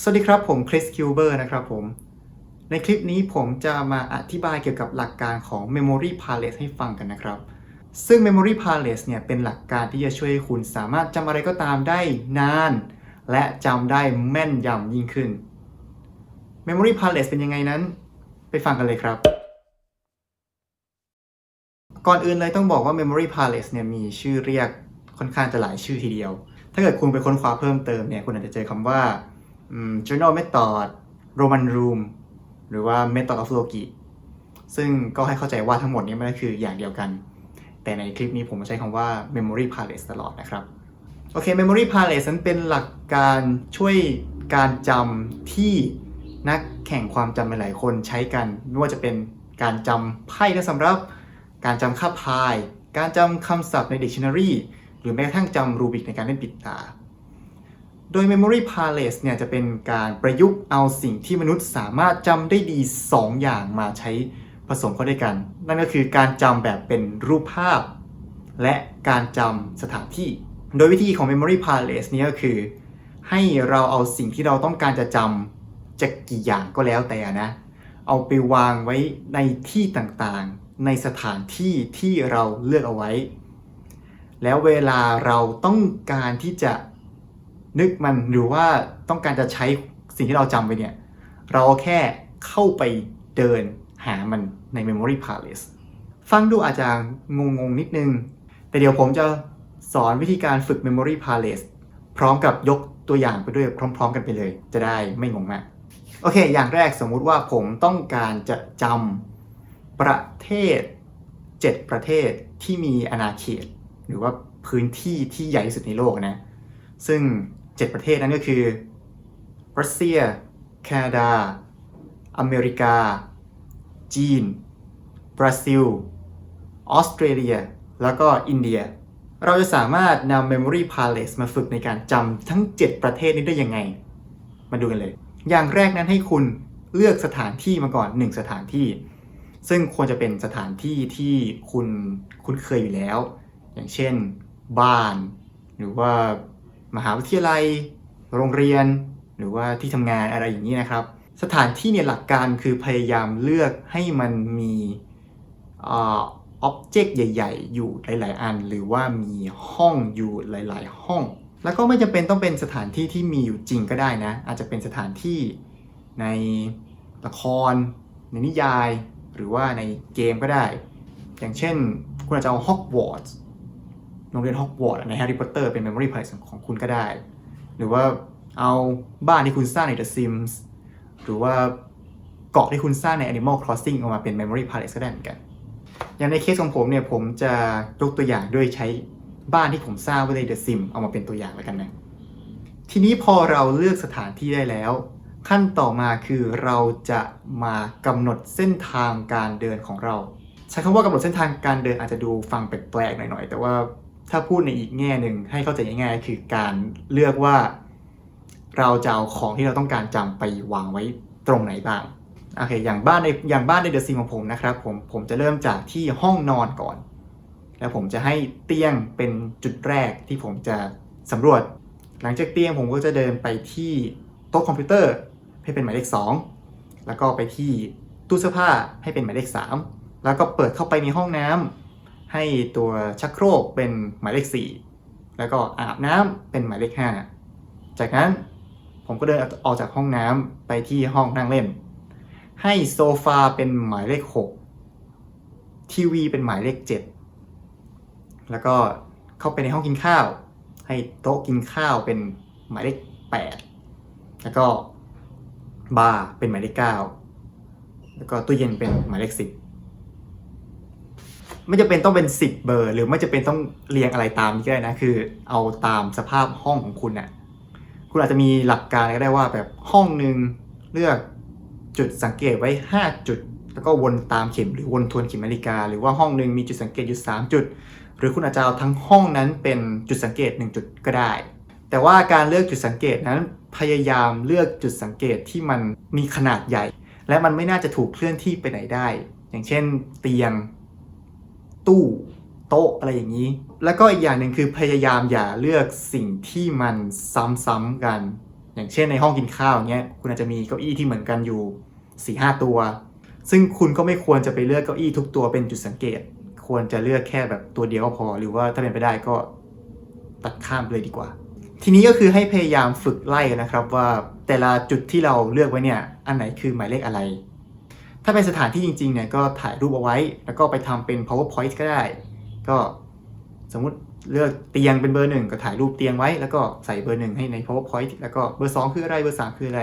สวัสดีครับผมคริสคิวเบอร์นะครับผม ในคลิปนี้ผมจะมาอธิบายเกี่ยวกับหลักการของ Memory Palace ให้ฟังกันนะครับ ซึ่ง Memory Palace เนี่ยเป็นหลักการที่จะช่วยให้คุณสามารถจำอะไรก็ตามได้นาน และจำได้แม่นยำยิ่งขึ้น Memory Palace เป็นยังไงนั้น ไปฟังกันเลยครับ ก่อนอื่นเลยต้องบอกว่า Memory Palace เนี่ยมีชื่อเรียกค่อนข้างจะหลายชื่อทีเดียว ถ้าเกิดคุณไปค้นคว้าเพิ่มเติมเนี่ยคุณอาจจะเจอคำว่า Journal Method Roman Room หรือว่า Method of Logi ซึ่งก็ให้เข้าใจว่าทั้งหมดนี้มันก็คืออย่างเดียวกัน แต่ในคลิปนี้ผมใช้คำว่า Memory Palace ตลอดนะครับ โอเค Memory Palace นั้นเป็นหลักการช่วยการจำที่นักแข่งความจำหลายๆคนใช้กัน ไม่ว่าจะเป็นการจำไพ่และสำรับการจำค่าพาย การจำคำศัพท์ใน Dictionary หรือแม้กระทั่งจำรูบิกในการเล่นปิดตา โดย Memory Palace เนี่ยจะเป็นการประยุกต์เอาสิ่งที่มนุษย์สามารถจำได้ดี 2 อย่างมาใช้ผสมเข้าด้วยกัน นั่นก็คือการจำแบบเป็นรูปภาพ และการจำสถานที่ โดยวิธีของ Memory Palace นี้ก็คือ ให้เราเอาสิ่งที่เราต้องการจะจำจะกี่อย่างก็แล้วแต่นะ เอาไปวางไว้ในที่ต่างๆ ในสถานที่ที่เราเลือกเอาไว้ แล้วเวลาเราต้องการที่จะ นึกมันหรือว่าต้องการจะใช้สิ่งที่เราจำไปเนี่ย เราแค่เข้าไปเดินหามันใน Memory Palace ฟังดูอาจจะงงๆนิดนึง แต่เดี๋ยวผมจะสอนวิธีการฝึก Memory Palace พร้อมกับยกตัวอย่างไปด้วยพร้อม ๆ กันไปเลย จะได้ไม่งงมาก โอเค อย่างแรกสมมุติว่าผมต้องการจะจำประเทศ 7 ประเทศที่มีอาณาเขต หรือว่าพื้นที่ที่ใหญ่ที่สุดในโลกนะ ซึ่ง 7 ประเทศนั้นก็คือ รัสเซีย แคนาดา อเมริกา จีน บราซิล ออสเตรเลีย แล้วก็อินเดีย เราจะสามารถนำ Memory Palace มาฝึกในการจำทั้ง 7 ประเทศนี้ได้ยังไง มาดูกันเลย อย่างแรกนั้นให้คุณเลือกสถานที่มาก่อน 1 สถานที่ ซึ่งควรจะเป็นสถานที่ที่คุณคุ้นเคยอยู่แล้ว อย่างเช่น บ้าน หรือว่า มหาวิทยาลัย โรงเรียน หรือว่าที่ทำงานอะไรอย่างนี้นะครับ สถานที่เนี่ยหลักการคือพยายามเลือกให้มันมีอ็อบเจกต์ใหญ่ ๆ อยู่หลาย ๆ อัน หรือว่ามีห้องอยู่หลาย ๆ ห้อง แล้วก็ไม่จำเป็นต้องเป็นสถานที่ที่มีอยู่จริงก็ได้นะ อาจจะเป็นสถานที่ในละคร ในนิยาย หรือว่าในเกมก็ได้ อย่างเช่น คุณอาจจะเอาฮอกวอตส์ รงเรียนฮอกวอตส์ในแฮร์รี่พอตเตอร์เป็น Memory Palace ของคุณก็ได้ หรือว่าเอาบ้านที่คุณสร้างใน The Sims หรือว่าเกาะที่คุณสร้างใน Animal Crossing เอามาเป็น Memory Palace ก็ได้เหมือนกัน อย่างในเคสของผมเนี่ยผมจะยกตัวอย่างด้วยใช้บ้านที่ผมสร้างไว้ใน The Sim เอามาเป็นตัวอย่างแล้วกันนะ ทีนี้พอเราเลือกสถานที่ได้แล้ว ขั้นต่อมาคือเราจะมากำหนดเส้นทางการเดินของเรา ใช้คำว่ากำหนดเส้นทางการเดินอาจจะดูฟังแปลกๆหน่อยๆ แต่ว่า ถ้าพูดในอีกแง่หนึ่งให้เข้าใจง่ายๆคือการเลือกว่าเราจะเอาของที่เราต้องการจำไปวางไว้ตรงไหนบ้างโอเคอย่างบ้านในอย่างบ้านในเดอะซิมของผมนะครับผมผมจะเริ่มจากที่ห้องนอนก่อน แล้วผมจะให้เตียงเป็นจุดแรกที่ผมจะสำรวจ หลังจากเตียงผมก็จะเดินไปที่โต๊ะคอมพิวเตอร์ให้เป็นหมายเลข 2 แล้วก็ไปที่ตู้เสื้อผ้าให้เป็นหมายเลข 3 แล้วก็เปิดเข้าไปในห้องน้ำ ให้ตัวชักโครกเป็นหมายเลข 4 แล้วก็อาบน้ำเป็นหมายเลข 5 จากนั้นผมก็เดินออกจากห้องน้ำไปที่ห้องนั่งเล่น ให้โซฟาเป็นหมายเลข 6 ทีวีเป็นหมายเลข 7 แล้วก็เข้าไปในห้องกินข้าว ให้โต๊ะกินข้าวเป็นหมายเลข 8 แล้วก็บาร์เป็นหมายเลข 9 แล้วก็ตู้เย็นเป็นหมายเลข 10 ไม่จะเป็นต้องเป็น 10 เบอร์ หรือไม่จะเป็นต้องเรียงอะไรตามนี้ก็ได้นะ คือเอาตามสภาพห้องของคุณน่ะคุณอาจจะมีหลักการก็ได้ว่าแบบห้องหนึ่งเลือกจุดสังเกตไว้ 5 จุด แล้วก็วนตามเข็มหรือวนทวนเข็มนาฬิกา หรือว่าห้องหนึ่งมีจุดสังเกตอยู่ 3 จุด หรือคุณอาจจะเอาทั้งห้องนั้นเป็นจุดสังเกต 1 จุดก็ได้ แต่ว่าการเลือกจุดสังเกตนั้นพยายามเลือกจุดสังเกตที่มันมีขนาดใหญ่ และมันไม่น่าจะถูกเคลื่อนที่ไปไหนได้ อย่างเช่น เตียง ตู้โต๊ะอะไรอย่างนี้ แล้วก็อีกอย่างหนึ่งคือพยายามอย่าเลือกสิ่งที่มันซ้ำๆกัน อย่างเช่นในห้องกินข้าวเงี้ยคุณอาจจะมีเก้าอี้ที่เหมือนกันอยู่4ี่ห้าตัว ซึ่งคุณก็ไม่ควรจะไปเลือกเก้าอี้ทุกตัวเป็นจุดสังเกต ควรจะเลือกแค่แบบตัวเดียวก็พอ หรือว่าถ้าเป็นไปได้ก็ตัดข้ามเลยดีกว่า ทีนี้ก็คือให้พยายามฝึกไล่นะครับว่าแต่ละจุดที่เราเลือกไว้เนี่ยอันไหนคือหมายเลขอะไร ถ้าเป็นสถานที่จริงๆเนี่ยก็ถ่ายรูปเอาไว้ แล้วก็ไปทำเป็น powerpoint ก็ได้ ก็สมมุติเลือกเตียงเป็นเบอร์หนึ่งก็ถ่ายรูปเตียงไว้ แล้วก็ใส่เบอร์หนึ่งให้ใน powerpoint แล้วก็เบอร์สองคืออะไรเบอร์สามคืออะไร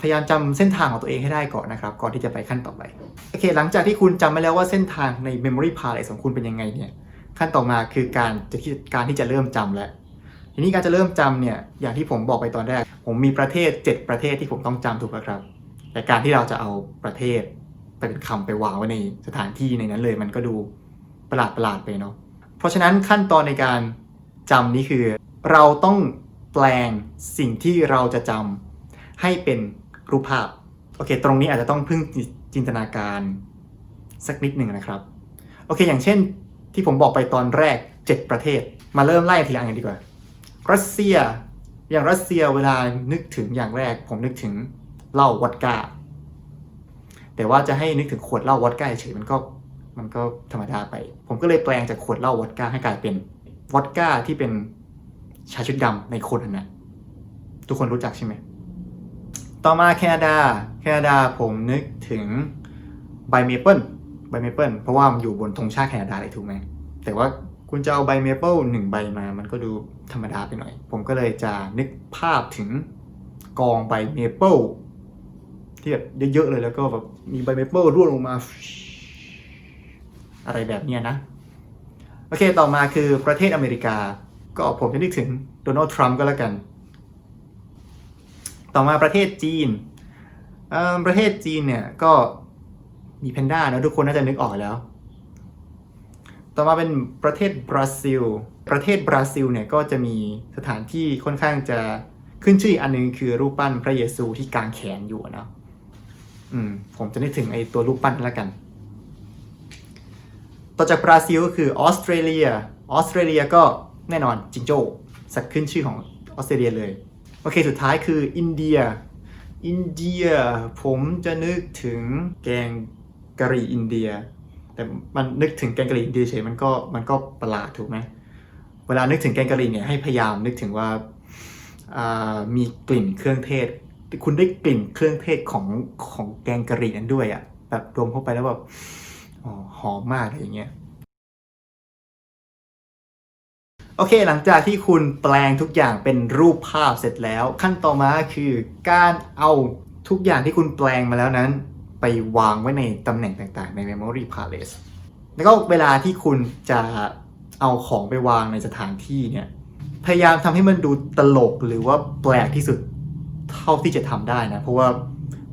พยายามจำเส้นทางของตัวเองให้ได้ก่อนนะครับ ก่อนที่จะไปขั้นต่อไปโอเค หลังจากที่คุณจำมาแล้วว่าเส้นทางใน memory palace ของคุณเป็นยังไงเนี่ยขั้นต่อมาคือการจะที่การที่จะเริ่มจำแล้วทีนี้การจะเริ่มจำเนี่ยอย่างที่ผมบอกไปตอนแรก ผมมีประเทศ 7 ประเทศที่ผมต้องจำถูกไหมครับแต่การที่เราจะเอาประเทศ เป็นคำไปวางไว้ในสถานที่ในนั้นเลย มันก็ดูประหลาดประหลาดไปเนาะเพราะฉะนั้นขั้นตอนในการจำนี่คือ เราต้องแปลงสิ่งที่เราจะจำให้เป็นรูปภาพโอเค ตรงนี้อาจจะต้องพึ่งจินตนาการสักนิดหนึ่งนะครับ โอเค อย่างเช่นที่ผมบอกไปตอนแรก 7 ประเทศ มาเริ่มไล่ทีละอย่างกันดีกว่า รัสเซีย อย่างรัสเซียเวลานึกถึงอย่างแรก ผมนึกถึงเหล้าวอดก้า แต่ว่าจะให้นึกถึงขวดเหล้าวอดก้าเฉยมันก็มันก็ธรรมดาไป ผมก็เลยแปลงจากขวดเหล้าวอดก้าให้กลายเป็นวอดก้าที่เป็นชาชุดดำในคนนั้นนะทุกคนรู้จักใช่ไหม ต่อมาแคนาดา แคนาดาผมนึกถึงใบเมเปิลใบเมเปิลเพราะว่ามันอยู่บนธงชาติแคนาดาเลยถูกไหม แต่ว่าคุณจะเอาใบเมเปิลหนึ่งใบมา มันก็ดูธรรมดาไปหน่อย ผมก็เลยจะนึกภาพถึงกองใบเมเปิล ที่แบบเยอะๆเลยแล้วก็แบบมีใบเมเปิลร่วงลงมา อะไรแบบเนี้ยนะ โอเคต่อมาคือประเทศอเมริกา ก็ผมจะนึกถึงโดนัลด์ทรัมป์ก็แล้วกัน ต่อมาประเทศจีนประเทศจีนเนี่ยก็มีแพนด้านะทุกคนน่าจะนึกออกแล้ว ต่อมาเป็นประเทศบราซิล ประเทศบราซิลเนี่ยก็จะมีสถานที่ค่อนข้างจะขึ้นชื่ออันหนึงคือรูปปั้นพระเยซูที่กางแขนอยู่นะ อืม ผมจะนึกถึงไอ้ตัวรูปปั้นแล้วกัน ต่อจากบราซิลก็คือออสเตรเลีย ออสเตรเลียก็แน่นอนจิงโจ้ สัตว์ขึ้นชื่อของออสเตรเลียเลย โอเค สุดท้ายคืออินเดีย อินเดียผมจะนึกถึงแกงกะหรี่อินเดีย แต่มันนึกถึงแกงกะหรี่อินเดียเฉยมันก็มันก็ประหลาดถูกไหมเวลานึกถึงแกงกะหรี่เนี่ยให้พยายามนึกถึงว่ามีกลิ่นเครื่องเทศ คุณได้กลิ่นเครื่องเทศของของแกงกะหรี่นั้นด้วยอะ่ะแบบรวมเข้าไปแล้วแบบอ๋อหอมมากอะไรอย่างเงี้ยโอเค หลังจากที่คุณแปลงทุกอย่างเป็นรูปภาพเสร็จแล้ว ขั้นต่อมาคือการเอาทุกอย่างที่คุณแปลงมาแล้วนั้น ไปวางไว้ในตำแหน่งต่างๆ ใน Memory Palace แล้วก็เวลาที่คุณจะเอาของไปวางในสถานที่เนี่ย พยายามทำให้มันดูตลกหรือว่าแปลกที่สุด เท่าที่จะทำได้นะ เพราะว่า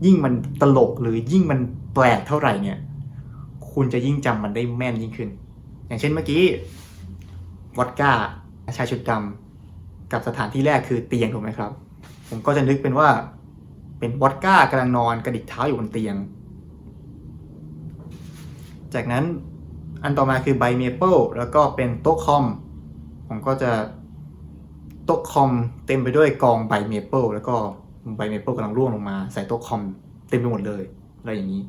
ยิ่งมันตลกหรือยิ่งมันแปลกเท่าไหร่เนี่ย คุณจะยิ่งจำมันได้แม่นยิ่งขึ้น อย่างเช่นเมื่อกี้วอดก้าชายชุดดำกับสถานที่แรกคือเตียงถูกไหมครับ ผมก็จะนึกเป็นว่า เป็นวอดก้ากำลังนอนกระดิกเท้าอยู่บนเตียง จากนั้นอันต่อมาคือใบเมเปิลแล้วก็เป็นโต๊ะคอม ผมก็จะโต๊ะคอมเต็มไปด้วยกองใบเมเปิลแล้วก็ ใบเมเปิลกำลังร่วงลงมา ใส่โต๊ะคอมเต็มไปหมดเลย อะไรอย่างนี้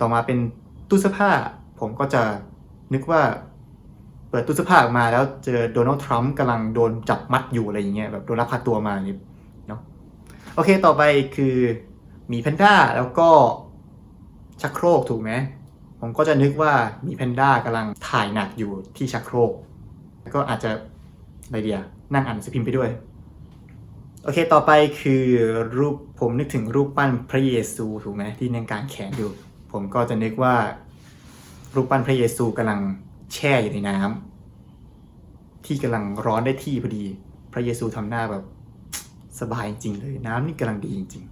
ต่อมาเป็นตู้เสื้อผ้า ผมก็จะนึกว่า เปิดตู้เสื้อผ้าออกมาแล้วเจอโดนัลด์ทรัมป์กำลังโดนจับมัดอยู่อะไรอย่างเงี้ยแบบโดนลักพาตัวมาอย่างงี้เนาะโอเคต่อไปคือมีแพนด้าแล้วก็ชักโครกถูกไหมผมก็จะนึกว่ามีแพนด้ากำลังถ่ายหนักอยู่ที่ชักโครก แล้วก็อาจจะอะไรเดียนั่งอ่านสพิมพ์ไปด้วย อเค ต่อไปคือรูปผมนึกถึงรูปปั้นพระเยซูถูกไหมที่นั่งกางแขนอยู่ ผมก็จะนึกว่า รูปปั้นพระเยซูกำลังแช่อยู่ในน้ำที่กำลังร้อนได้ที่พอดี พระเยซูทำหน้าแบบสบายจริงเลยน้ำนี่กำลังดีจริง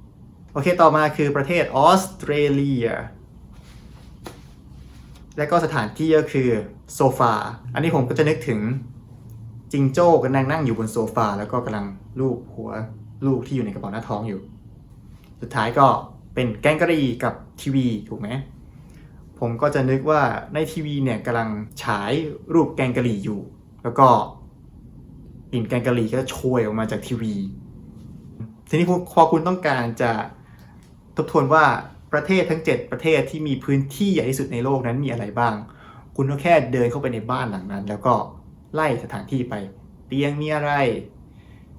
ๆ โอเค ต่อมาคือประเทศออสเตรเลีย และก็สถานที่ก็คือโซฟา อันนี้ผมก็จะนึกถึง จิงโจ้กำลังนั่งอยู่บนโซฟาแล้วก็กำลังลูบหัวลูกที่อยู่ในกระเป๋าหน้าท้องอยู่ สุดท้ายก็เป็นแกงกะหรี่กับทีวีถูกไหมผมก็จะนึกว่าในทีวีเนี่ยกำลังฉายรูปแกงกะหรี่อยู่ แล้วก็กลิ่นแกงกะหรี่ก็โชยออกมาจากทีวี ทีนี้พอคุณต้องการจะทบทวนว่าประเทศทั้ง 7 ประเทศที่มีพื้นที่ใหญ่ที่สุดในโลกนั้นมีอะไรบ้าง คุณก็แค่เดินเข้าไปในบ้านหลังนั้น แล้วก็ ไล่สถานที่ไป เตียงมีอะไร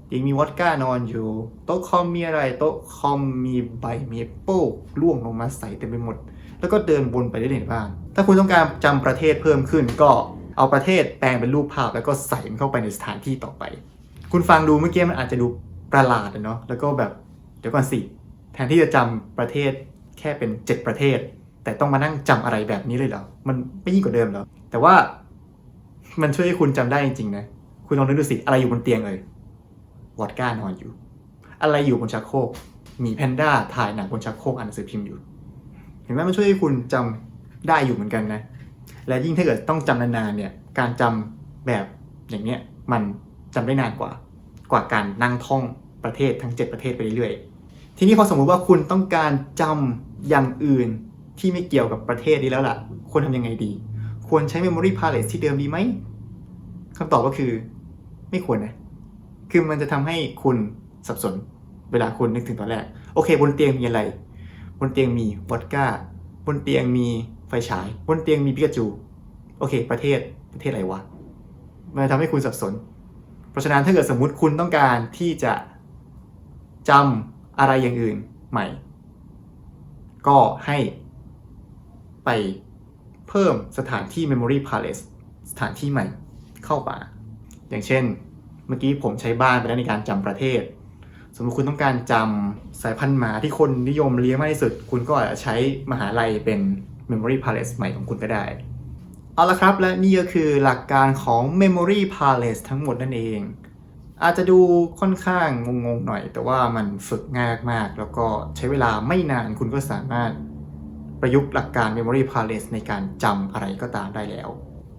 เตียงมีวอดก้านอนอยู่ โต๊ะคอมมีอะไร โต๊ะคอมมีใบมีโป้ล่วงลงมาใส่เต็มไปหมด แล้วก็เดินวนไปเรื่อยๆในบ้านถ้าคุณต้องการจำประเทศเพิ่มขึ้น ก็เอาประเทศแปลงเป็นรูปภาพแล้วก็ใส่มันเข้าไปในสถานที่ต่อไป คุณฟังดูเมื่อกี้มันอาจจะดูประหลาดอะเนาะ แล้วก็แบบเดี๋ยวก่อนสิ แทนที่จะจำประเทศแค่เป็น 7 ประเทศ แต่ต้องมานั่งจำอะไรแบบนี้เลยเหรอ มันไม่ยิ่งกว่าเดิมเหรอ แต่ว่า มันช่วยให้คุณจำได้จริงๆนะ คุณลองนึกดูสิ อะไรอยู่บนเตียงเลยวอดก้านอนอยู่ อะไรอยู่บนชักโครกมีแพนด้าถ่ายหนังบนชักโครกอ่านหนังสือพิมพ์อยู่ เห็นไหมมันช่วยให้คุณจำได้อยู่เหมือนกันนะ และยิ่งถ้าเกิดต้องจำนานๆเนี่ย การจำแบบอย่างเนี้ยมันจำได้นานกว่า กว่าการนั่งท่องประเทศทั้ง 7 ประเทศไปเรื่อยๆ ทีนี้พอสมมุติว่าคุณต้องการจำอย่างอื่นที่ไม่เกี่ยวกับประเทศนี้แล้วล่ะ ควรทำยังไงดี ควรใช้ Memory Palace ที่เดิมดีไหมคำตอบก็คือ ไม่ควรนะ คือมันจะทำให้คุณสับสนเวลาคุณนึกถึงตอนแรก โอเค บนเตียงมีอะไร บนเตียงมีวอดก้า บนเตียงมีไฟฉาย บนเตียงมีปิกาจู โอเค ประเทศประเทศอะไรวะ มันจะทำให้คุณสับสน เพราะฉะนั้นถ้าเกิดสมมุติคุณต้องการที่จะจำอะไรอย่างอื่นใหม่ ก็ให้ไป เพิ่มสถานที่ Memory Palace สถานที่ใหม่เข้ามาอย่างเช่น เมื่อกี้ผมใช้บ้านไปแล้วในการจำประเทศ สมมติคุณต้องการจำสายพันธุ์หมาที่คนนิยมเลี้ยงมากที่สุด คุณก็อาจจะใช้มหาลัยเป็น Memory Palace ใหม่ของคุณก็ได้ เอาละครับและนี่ก็คือหลักการของ Memory Palace ทั้งหมดนั่นเอง อาจจะดูค่อนข้างงงๆหน่อย แต่ว่ามันฝึกง่ายมาก แล้วก็ใช้เวลาไม่นานคุณก็สามารถ ประยุกต์หลักการ Memory Palace ในการจำอะไรก็ตามได้แล้ว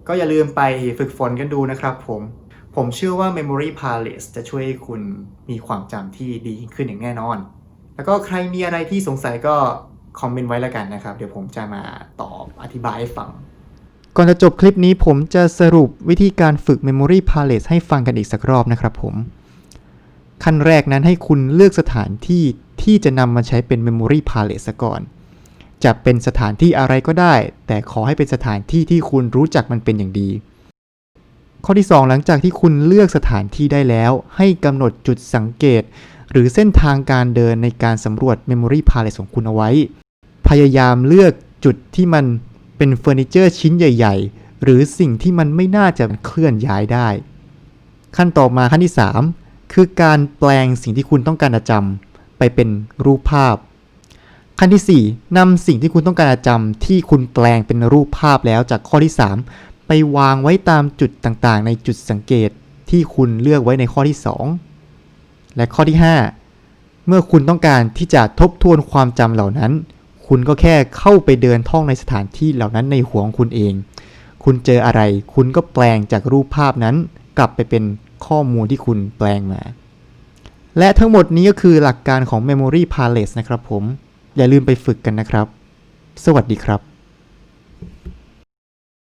ก็อย่าลืมไปฝึกฝนกันดูนะครับผม ผมเชื่อว่า Memory Palace จะช่วยให้คุณมีความจำที่ดีขึ้นอย่างแน่นอน แล้วก็ใครมีอะไรที่สงสัยก็คอมเมนต์ไว้แล้วกันนะครับ เดี๋ยวผมจะมาตอบอธิบายให้ฟัง ก่อนจะจบคลิปนี้ผมจะสรุปวิธีการฝึก Memory Palace ให้ฟังกันอีกสักรอบนะครับผม ขั้นแรกนั้นให้คุณเลือกสถานที่ที่จะนำมาใช้เป็น Memory Palace ก่อน จะเป็นสถานที่อะไรก็ได้ แต่ขอให้เป็นสถานที่ที่คุณรู้จักมันเป็นอย่างดี ข้อที่ 2 หลังจากที่คุณเลือกสถานที่ได้แล้ว ให้กำหนดจุดสังเกต หรือเส้นทางการเดินในการสำรวจ Memory Palace ของคุณเอาไว้ พยายามเลือกจุดที่มันเป็นเฟอร์นิเจอร์ชิ้นใหญ่ ๆ หรือสิ่งที่มันไม่น่าจะเคลื่อนย้ายได้ ขั้นต่อมาขั้นที่ 3 คือการแปลงสิ่งที่คุณต้องการจะจำไปเป็นรูปภาพ ขั้นที่ 4นำสิ่งที่คุณต้องการจะจำที่คุณแปลงเป็นรูปภาพแล้วจากข้อที่ 3 ไปวางไว้ตามจุดต่างๆ ในจุดสังเกตที่คุณเลือกไว้ในข้อที่ 2 และข้อที่ 5 เมื่อคุณต้องการที่จะทบทวนความจำเหล่านั้น คุณก็แค่เข้าไปเดินท่องในสถานที่เหล่านั้นในหัวของคุณเอง คุณเจออะไร คุณก็แปลงจากรูปภาพนั้น กลับไปเป็นข้อมูลที่คุณแปลงมา และทั้งหมดนี้ก็คือหลักการของ Memory Palace นะครับผม อย่าลืมไปฝึกกันนะครับ สวัสดีครับ